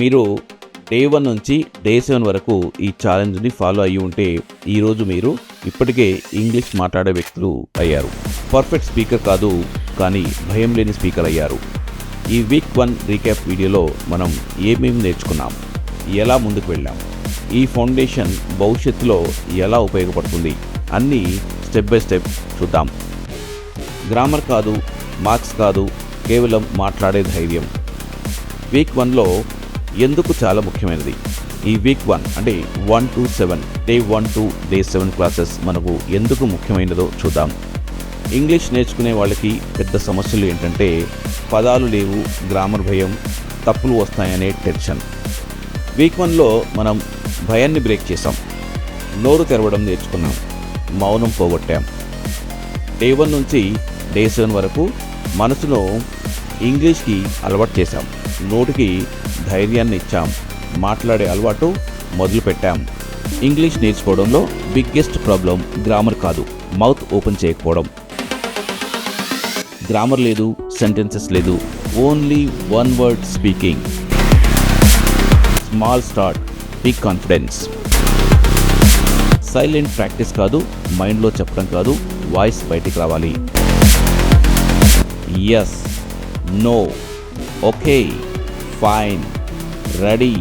మీరు day one నుంచి day seven వరకు ఈ ఛాలెంజ్ని ఫాలో అయ్యి ఉంటే ఈరోజు మీరు ఇప్పటికే ఇంగ్లీష్ మాట్లాడే వ్యక్తులు అయ్యారు. పర్ఫెక్ట్ స్పీకర్ కాదు కానీ భయం లేని స్పీకర్ అయ్యారు. ఈ వీక్ వన్ రీక్యాప్ వీడియోలో మనం ఏమేమి నేర్చుకున్నాం? ఎలా ముందుకు వెళ్ళాం? ఈ ఫౌండేషన్ భవిష్యత్తులో ఎలా ఉపయోగపడుతుంది? అన్నీ స్టెప్ బై స్టెప్ చూద్దాం. గ్రామర్ కాదు మార్క్స్ కాదు కేవలం మాట్లాడే ధైర్యం. వీక్ వన్లో ఎందుకు చాలా ముఖ్యమైనది? ఈ వీక్ వన్ అంటే one to seven day one to day seven classes మనకు ఎందుకు ముఖ్యమైనదో చూద్దాం. ఇంగ్లీష్ నేర్చుకునే వాళ్ళకి పెద్ద సమస్యలు ఏంటంటే పదాలు లేవు గ్రామర్ భయం తప్పులు వస్తాయనే టెన్షన్ వీక్ వన్లో మనం భయాన్ని బ్రేక్ చేసాం నోరు తెరవడం నేర్చుకున్నాం. మౌనం పోగొట్టాం. డే వన్ నుంచి డే సెవెన్ వరకు మనసును ఇంగ్లీష్కి అలవాటు చేశాం. నోటికి ధైర్యాన్ని ఇచ్చాం మాట్లాడే అలవాటు మొదలుపెట్టాం. ఇంగ్లీష్ నేర్చుకోవడంలో బిగ్గెస్ట్ ప్రాబ్లం గ్రామర్ కాదు మౌత్ ఓపెన్ చేయకపోవడం. గ్రామర్ లేదు సెంటెన్సెస్ లేదు only one word speaking. Small start big confidence. Silent practice కాదు మైండ్లో చెప్పడం కాదు వాయిస్ బయటికి రావాలి. Yes no okay fine ready.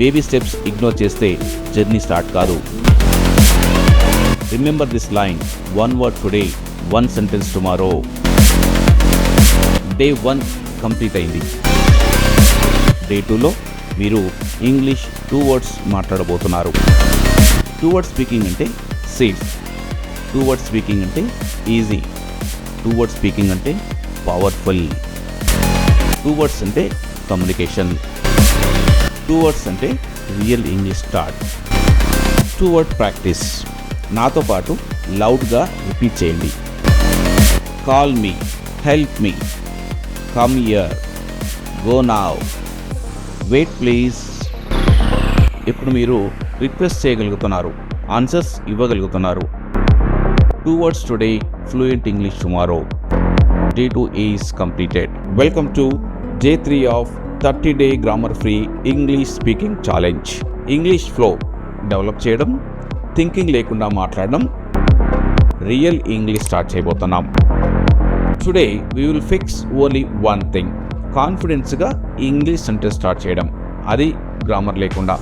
Baby steps ignore చేస్తే జర్నీ స్టార్ట్ కాదు. Remember this line one word today one sentence tomorrow. Day one complete అయింది. Day టూలో మీరు ఇంగ్లీష్ టూ వర్డ్స్ మాట్లాడబోతున్నారు. టూ వర్డ్స్ స్పీకింగ్ అంటే సేఫ్ టూ వర్డ్స్ స్పీకింగ్ అంటే easy. Two words speaking అంటే powerful. Two words అంటే communication two words అంటే real English start two word practice నాతో పాటు లౌడ్గా రిపీట్ చేయండి. Call me help me come here go now wait please ఇప్పుడు మీరు రిక్వెస్ట్ చేయగలుగుతున్నారు. Answers ఇవ్వగలుగుతున్నారు. Two words today fluent English tomorrow day two is completed welcome to day three of thirty day grammar free English speaking challenge English flow develop చేయడం thinking లేకుండా మాట్లాడడం real English start చేయబోతున్నాం. Today we will fix only one thing కాన్ఫిడెన్స్గా English sentence start చేయడం. అది grammar లేకుండా.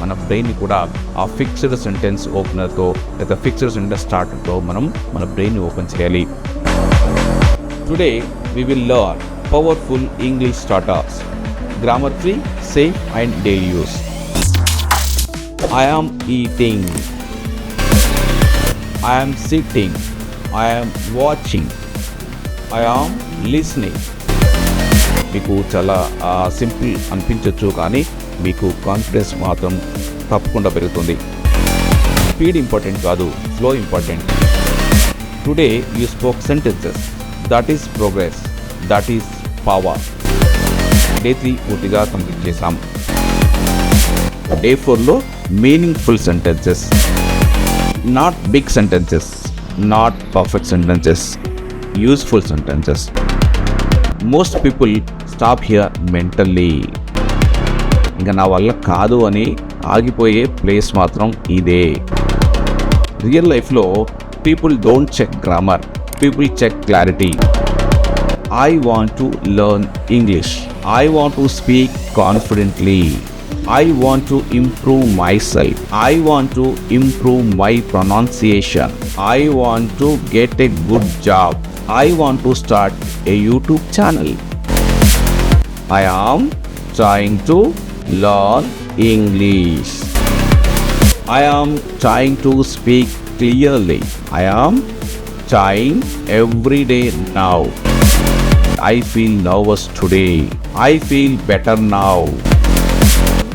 మన బ్రెయిన్ని కూడా ఆ ఫిక్స్డ్ సెంటెన్స్ ఓపెనర్తో లేదా ఫిక్స్డ్ సెంటెన్స్ స్టార్ట్తో మనం మన బ్రెయిన్ ఓపెన్ చేయాలి. Today we will learn powerful English starters grammar free safe and daily use I am eating I am sitting I am watching I am listening మీకు చాలా simple అనిపించవచ్చు కానీ మీకు కాన్ఫిడెన్స్ మాత్రం తప్పకుండా పెరుగుతుంది. స్పీడ్ ఇంపార్టెంట్ కాదు flow important today you spoke sentences that is progress that is power day three పూర్తిగా కంప్లీట్ చేశాం డే ఫోర్లో meaningful sentences not big sentences not perfect sentences useful sentences most people stop here mentally ఇంకా నా వల్ల కాదు అని ఆగిపోయే place మాత్రం ఇదే. రియల్ లైఫ్లో people don't check grammar people check clarity I want to learn English. I want to speak confidently. I want to improve myself. I want to improve my pronunciation. I want to get a good job. I want to start a YouTube channel. I am trying to learn English. I am trying to speak clearly. I am trying every day now. I feel nervous today. I feel better now.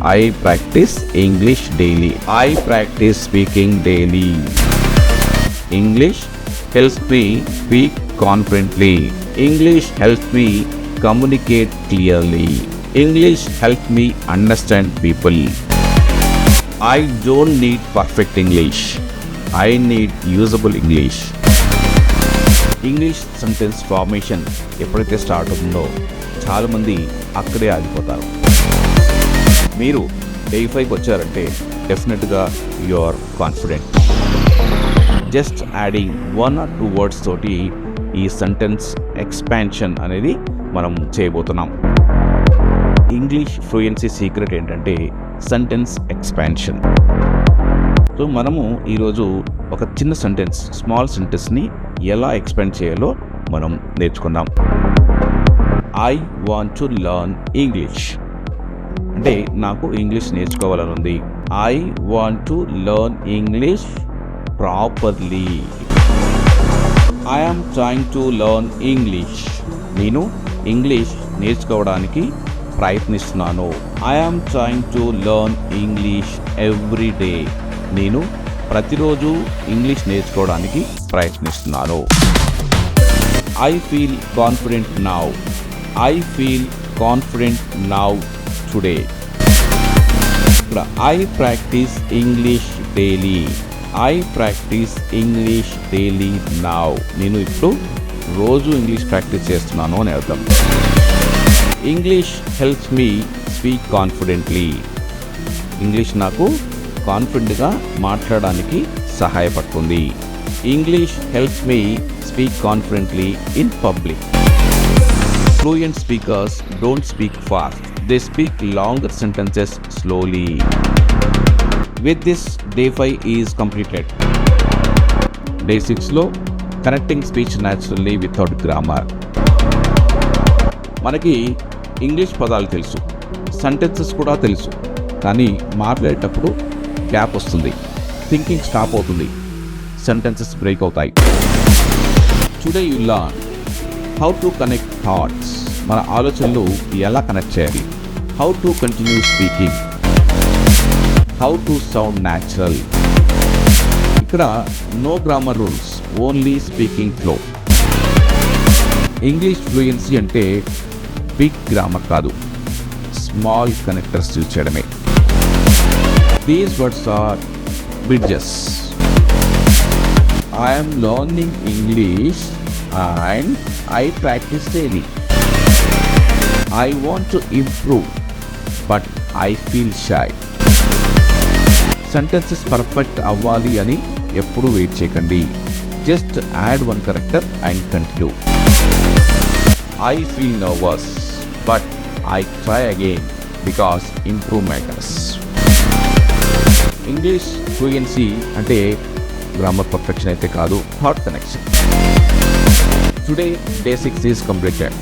I practice English daily. I practice speaking daily. English helps me speak confidently. English helps me communicate clearly. English helps me understand people. I don't need perfect English. I need usable English. English sentence formation ఎప్పుడైతే start అవుతుందో చాలామంది అక్కడే ఆగిపోతారు. మీరు day ఫైవ్కి వచ్చారంటే డెఫినెట్గా you are confident just adding one or two words తోటి ఈ సెంటెన్స్ ఎక్స్పాన్షన్ అనేది మనం చేయబోతున్నాం. ఇంగ్లీష్ ఫ్లూయెన్సీ సీక్రెట్ ఏంటంటే సెంటెన్స్ ఎక్స్పాన్షన్ సో మనము ఈరోజు ఒక చిన్న సెంటెన్స్ స్మాల్ సెంటెన్స్ని ఎలా ఎక్స్పెండ్ చేయాలో మనం నేర్చుకుందాం. I want to learn English అంటే నాకు ఇంగ్లీష్ నేర్చుకోవాలని ఉంది I want to learn English properly I'm trying to learn English నేను ఇంగ్లీష్ నేర్చుకోవడానికి ప్రయత్నిస్తున్నాను. I'm trying to learn English every day నేను ప్రతిరోజు ఇంగ్లీష్ నేర్చుకోవడానికి ప్రయత్నిస్తున్నాను. I feel confident now I feel confident now today ఇక్కడ I practice English daily I practice English daily now నేను ఇప్పుడు రోజు ఇంగ్లీష్ ప్రాక్టీస్ చేస్తున్నాను అని అర్థం. English helps me speak confidently English నాకు కాన్ఫిడెంట్గా మాట్లాడడానికి సహాయపడుతుంది. English helps me speak confidently in public. Fluent speakers don't speak fast they speak longer sentences slowly with this day five is completed day సిక్స్లో connecting speech naturally without grammar మనకి English పదాలు తెలుసు. Sentences కూడా తెలుసు. కానీ మాట్లాడేటప్పుడు gap వస్తుంది. Thinking stop అవుతుంది. సెంటెన్సెస్ బ్రేక్ అవుతాయి. Today you learn how to connect thoughts మన ఆలోచనలు ఎలా కనెక్ట్ చేయాలి? How to continue speaking how to sound natural ఇక్కడ no grammar rules only speaking flow English fluency అంటే బిగ్ గ్రామర్ కాదు. స్మాల్ కనెక్టర్స్ యూజ్ చేయడమే. These words are bridges I'm learning English and I practice daily. I want to improve, but I feel shy. Sentences perfect అవ్వాలి అని ఎప్పుడూ wait చేయకండి just add one connector and continue I feel nervous but I try again because improve matters English fluency అంటే grammar perfection అయితే కాదు thought connection today day six is completed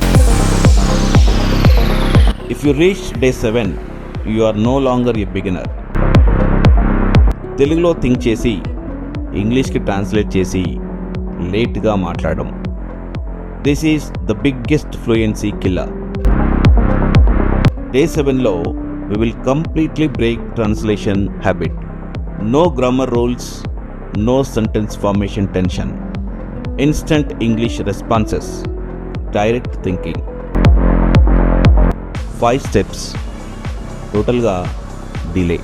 if you reach day seven you are no longer a beginner తెలుగులో think చేసి ఇంగ్లీష్కి translate చేసి లేట్గా మాట్లాడడం. This is the biggest fluency killer day సెవెన్లో we will completely break translation habit no grammar rules no sentence formation tension instant English responses direct thinking five steps టోటల్గా delay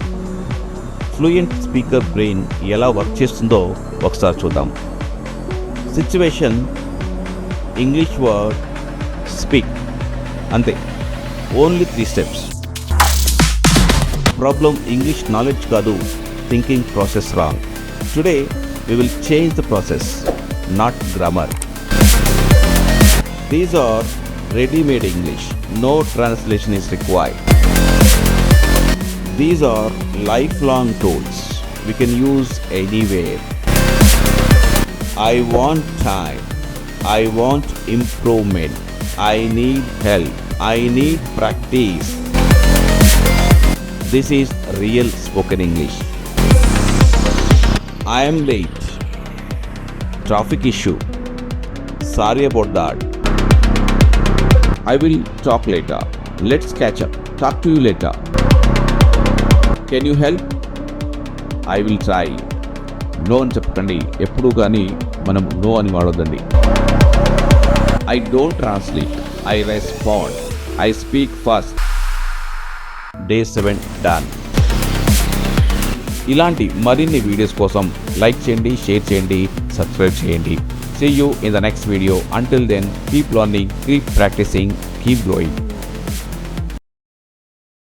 fluent speaker brain ఎలా work చేస్తుందో ఒకసారి చూద్దాం. Situation English word speak అంతే. Only three steps problem English knowledge కాదు. thinking process wrong. Today, we will change the process, not grammar. These are ready-made English. No translation is required. These are lifelong tools. We can use anywhere. I want time. I want improvement. I need help. I need practice. This is real spoken English. I'm late traffic issue sorry about that I will talk later let's catch up talk to you later can you help I will try no అని చెప్పకండి. ఎప్పుడు కానీ మనం no అని వాడొద్దండి I don't translate I respond I speak first day seven dance ఇలాంటి మరిన్ని videos కోసం like చేయండి షేర్ చేయండి సబ్స్క్రైబ్ చేయండి. See you in the next video until then keep learning keep practising keep growing